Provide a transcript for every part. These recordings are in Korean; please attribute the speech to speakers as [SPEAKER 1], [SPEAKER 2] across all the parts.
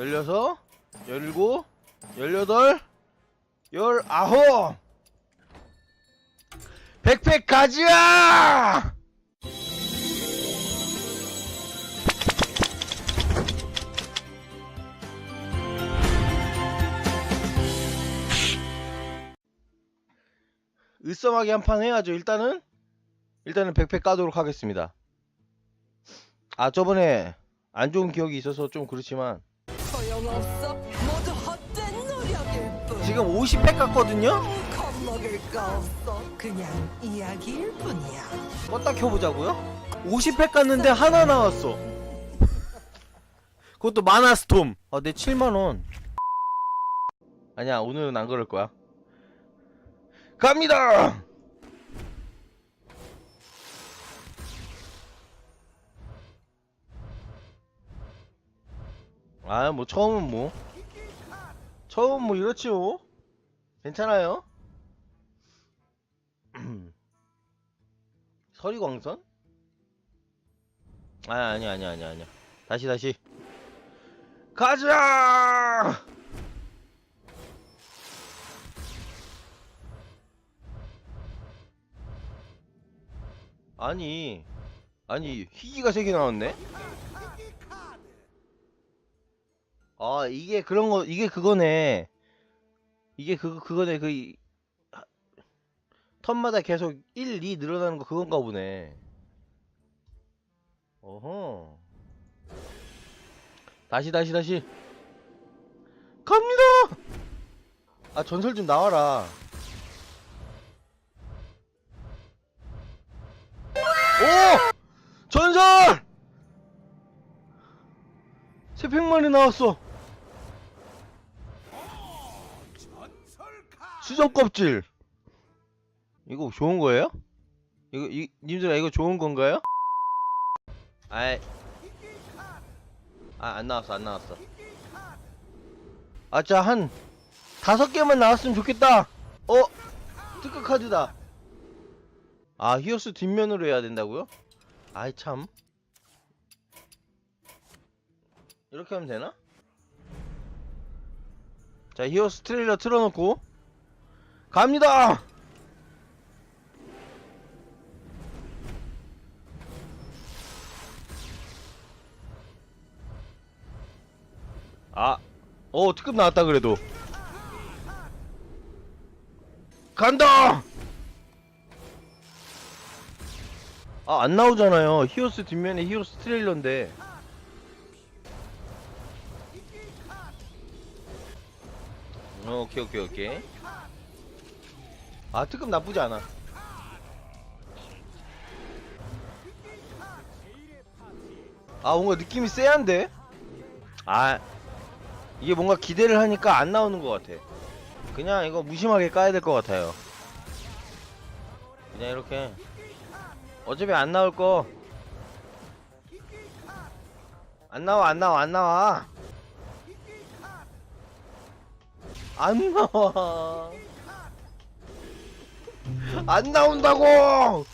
[SPEAKER 1] 열여섯, 열일곱, 열여덟, 열아홉. 백팩 가지야! 으썸하게 한 판 해야죠. 일단은 일단은 백팩 까도록 하겠습니다. 아 저번에 안 좋은 기억이 있어서 좀 그렇지만
[SPEAKER 2] 소용없어. 모두 헛된 노력일 뿐.
[SPEAKER 1] 지금 50팩 깠거든요?
[SPEAKER 2] 겁먹을 거 없어. 그냥 이야기일 뿐이야.
[SPEAKER 1] 껐다 켜보자고요? 50팩 깠는데 하나 나왔어. 그것도 마나스톰. 아, 내 7만원. 아니야 오늘은 안 그럴 거야. 갑니다! 아 뭐 처음은 뭐. 처음 뭐 이렇지요. 괜찮아요? 서리광선? 아 아니 아니 아니 아니야. 다시 다시. 가자! 아니 아니 희귀가 세 개 나왔네 아 이게 그런 거 이게 그거네. 이게 그 그거네. 그 턴마다 계속 1, 2 늘어나는 거 그건가 보네. 어허. 다시 다시 다시. 갑니다! 아 전설 좀 나와라. 오! 전설! 세 팩만이 나왔어 수정 껍질 이거 좋은 거예요? 이거 이 님들아 이거 좋은 건가요? 아이 아 안 나왔어 안 나왔어 아 자 한 다섯 개만 나왔으면 좋겠다 어 특급 카드다 아 히어스 뒷면으로 해야 된다고요? 아이 참 이렇게 하면 되나? 자 히어스 트레일러 틀어놓고 갑니다 아, 어 특급 나왔다 그래도. 간다. 아 안 나오잖아요. 히오스 뒷면에 히오스 트레일러인데. 어, 오케이 오케이 오케이. 아 특급 나쁘지 않아. 아 뭔가 느낌이 쎄한데? 아 이게 뭔가 기대를 하니까 안 나오는 것 같아. 그냥 이거 무심하게 까야 될 것 같아요. 그냥 이렇게 어차피 안 나올 거. 안 나와 안 나와 안 나와. 안 나와. 안 나온다고.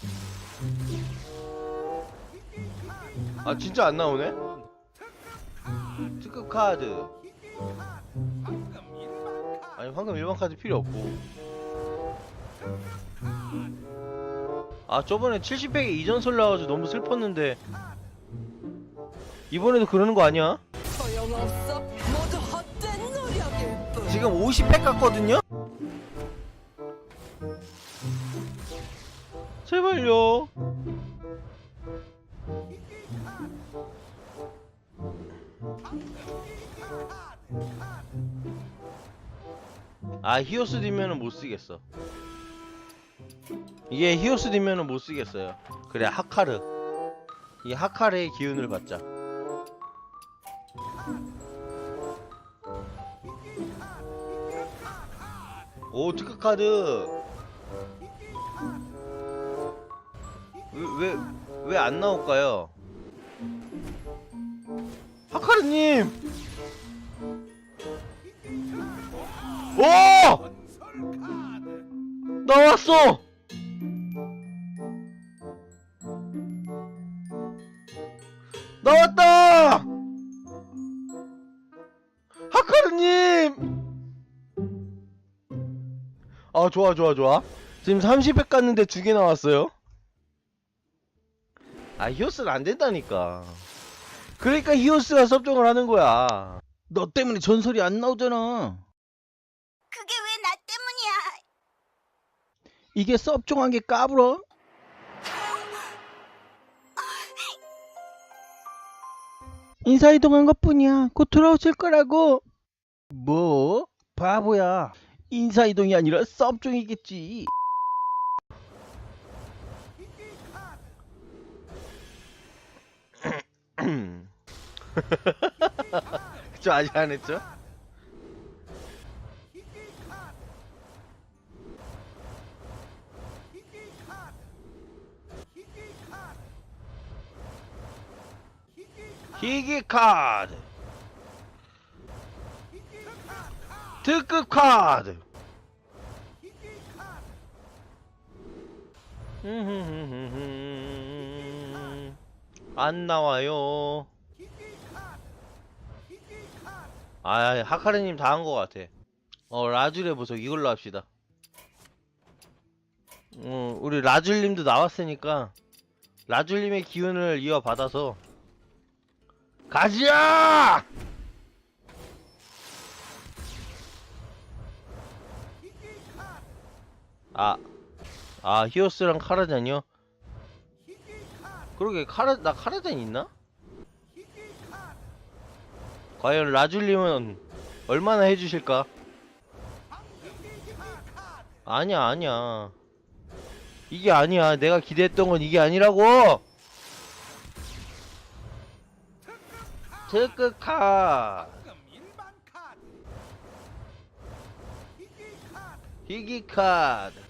[SPEAKER 1] 아 진짜 안 나오네? 특급 카드. 아니 방금 일반 카드 필요 없고. 아 저번에 70백에 이전설 나와가지고 너무 슬펐는데 이번에도 그러는 거 아니야? 지금 50팩 갔거든요? 제발요. 아 히오스 뒷면은 못 쓰겠어. 이게 히오스 뒷면은 못 쓰겠어요. 그래 하카르. 이 하카르의 기운을 받자. 오 특급 카드 왜왜 안 나올까요? 하카르님! 오! 나왔어! 나왔다! 하카르님! 아 좋아 좋아 좋아 지금 30회 깠는데 두 개 나왔어요 아 히오스는 안 된다니까 그러니까 히오스가 섭종을 하는 거야 너 때문에 전설이 안 나오잖아
[SPEAKER 3] 그게 왜 나 때문이야?
[SPEAKER 1] 이게 섭종한 게 까불어? 인사이동한 것 뿐이야. 곧 돌아오실 거라고. 뭐? 바보야. 인사이동이 아니라 섭종이겠지. 저 아직 안 했죠? 희귀 카드. 특급 카드 안 나와요 아 하카르님 다 한 것 같아 어 라줄의 보석 이걸로 합시다 어 우리 라줄님도 나왔으니까 라줄님의 기운을 이어받아서 가자! 아, 아 히오스랑 카라잔이요? 그러게 카라 나 카라잔 있나? 과연 라줄님은 얼마나 해주실까? 아니야 아니야. 이게 아니야. 내가 기대했던 건 이게 아니라고! 특급 카드! 희귀 카드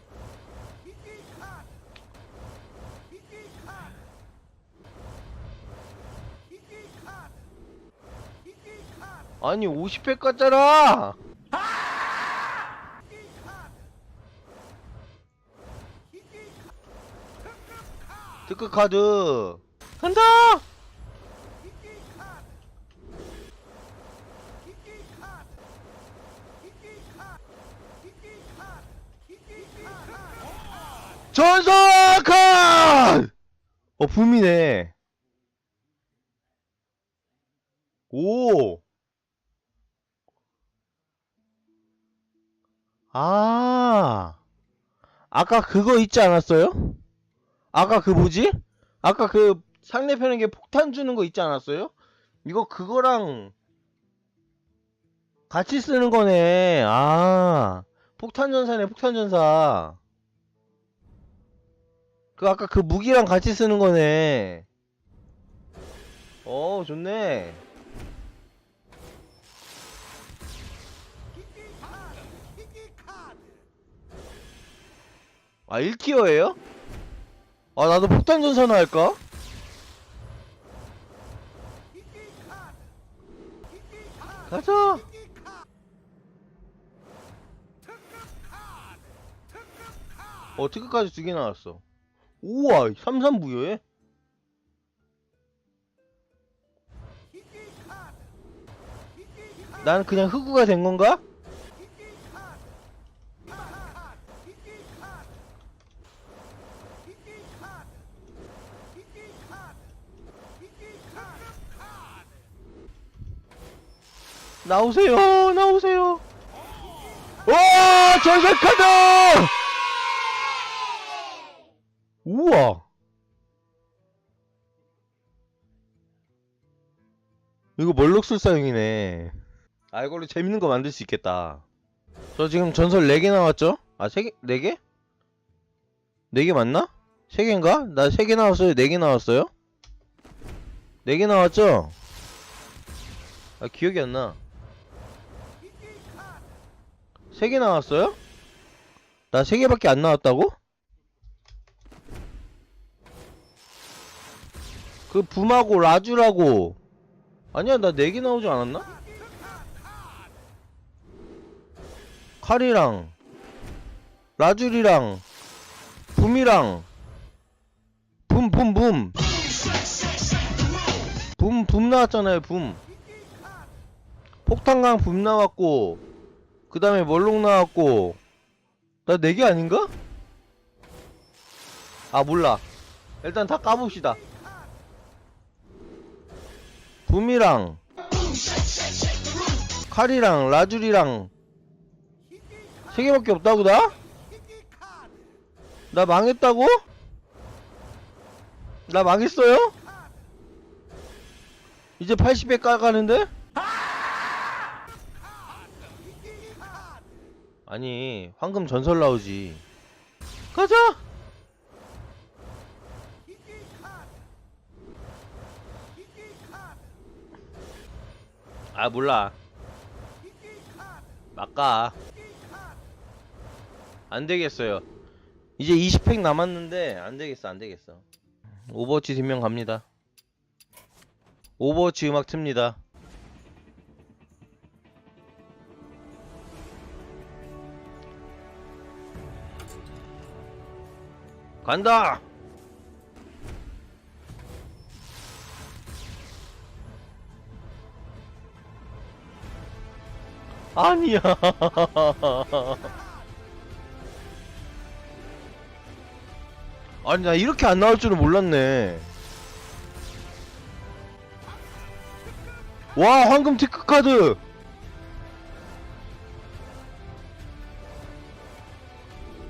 [SPEAKER 1] 아니 50회 깠잖아! 특급 카드! 간다! 전설 카드! 어 붐이네. 오 아, 아까 그거 있지 않았어요? 아까 그 뭐지? 아까 그 상대편에게 폭탄 주는 거 있지 않았어요? 이거 그거랑 같이 쓰는 거네. 아, 폭탄 전사네, 폭탄 전사. 그 아까 그 무기랑 같이 쓰는 거네. 어, 좋네. 아 1티어예요? 아 나도 폭탄 전사나 할까? 가자. 어 특급까지 두 개 나왔어. 우와 삼삼부여에? 난 그냥 흑우가 된 건가? 나오세요, 나오세요. 와, 전설 카드! 우와. 이거 멀록술사용이네. 아, 이걸로 재밌는 거 만들 수 있겠다. 저 지금 전설 4개 나왔죠? 아, 3개? 4개? 4개 맞나? 3개인가? 나 3개 나왔어요? 4개 나왔어요? 4개 나왔죠? 아, 기억이 안 나. 3개 나왔어요? 나 3개밖에 안 나왔다고? 그 붐하고 라주라고 아니야 나 4개 나오지 않았나? 칼이랑 라줄이랑 붐이랑 붐붐붐 붐붐 나왔잖아요 붐 폭탄강 붐 나왔고 그 다음에 멀록 나왔고 나 4개 아닌가? 아 몰라 일단 다 까봅시다 붐이랑 칼이랑 라줄이랑 세 개밖에 없다고 나? 나 망했다고? 나 망했어요? 이제 80에 까가는데? 아니 황금 전설 나오지. 가자! 아 몰라. 막가 안되겠어요. 이제 20팩 남았는데 안되겠어 안되겠어. 오버워치 뒷면 갑니다. 오버워치 음악 틉니다 간다. 아니야. 아니 나 이렇게 안 나올 줄은 몰랐네. 와 황금 티크 카드.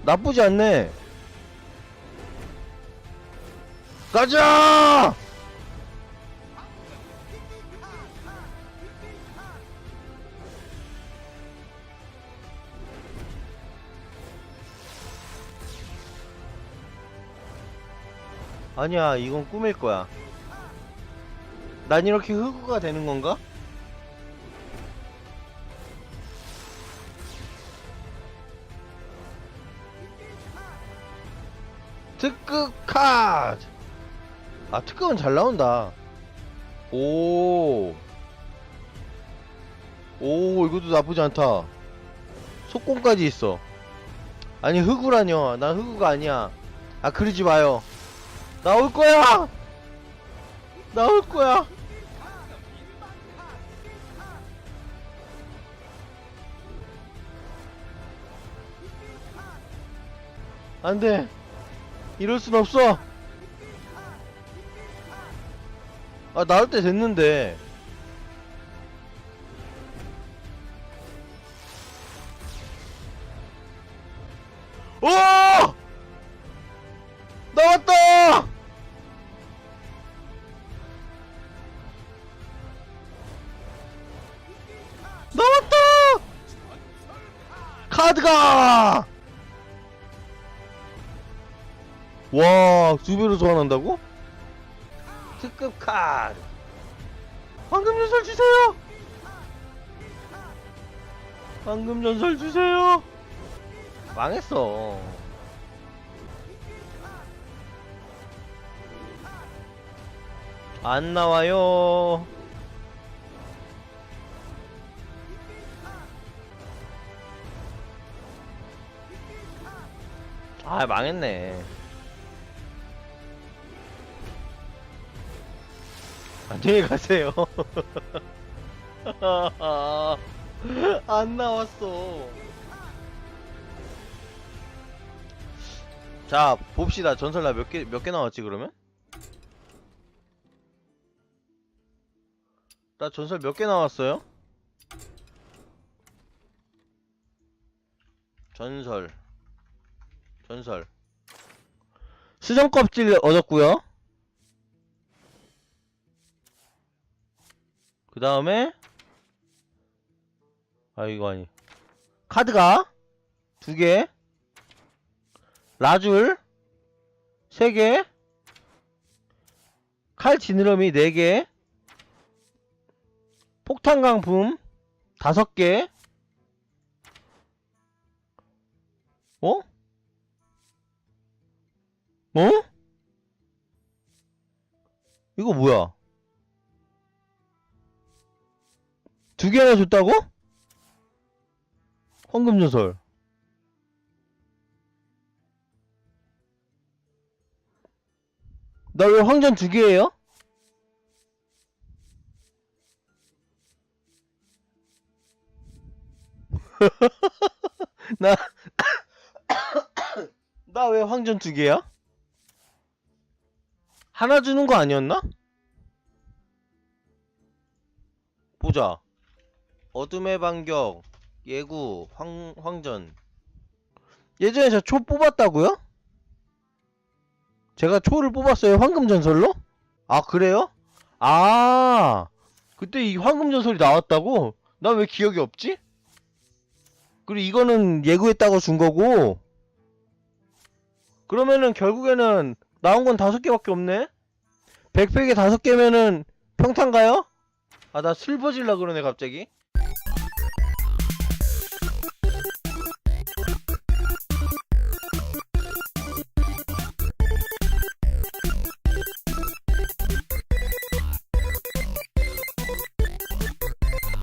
[SPEAKER 1] 나쁘지 않네 가자! 아니야 이건 꿈일 거야. 난 이렇게 흑우가 되는 건가? 특급 카드 아 특급은 잘 나온다. 오. 오 이것도 나쁘지 않다. 속공까지 있어. 아니 흑우라뇨. 난 흑우가 아니야. 아 그러지 마요. 나올 거야! 나올 거야! 안돼. 이럴 순 없어 아 나올 때 됐는데. 오! 나왔다! 나왔다! 카드가! 와, 두 배로 소환한다고? 특급 카드. 황금 전설 주세요. 황금 전설 주세요. 망했어. 안 나와요. 아, 망했네. 안녕히 가세요. 안 나왔어. 자, 봅시다. 전설 나 몇 개, 몇 개 나왔지, 그러면? 나 전설 몇 개 나왔어요? 전설. 전설. 수정 껍질 얻었고요 그 다음에 아 이거 아니 카드가 두 개 라줄 세 개 칼 지느러미 네 개 폭탄 강품 다섯 개 어? 어? 이거 뭐야? 두 개나 줬다고? 황금전설. 나 왜 황전 두 개예요? 나 생존 두 개야? 하나 주는 거 아니었나? 보자. 어둠의 반격, 예구, 황, 황전. 예전에 저 초 뽑았다고요? 제가 초를 뽑았어요. 황금 전설로? 아, 그래요? 아, 그때 이 황금 전설이 나왔다고? 난왜 기억이 없지? 그리고 이거는 예고했다고 준 거고. 그러면은 결국에는 나온 건 다섯 개밖에 없네? 백팩에 다섯 개면은 평탄가요? 아, 나 슬퍼질라 그러네, 갑자기.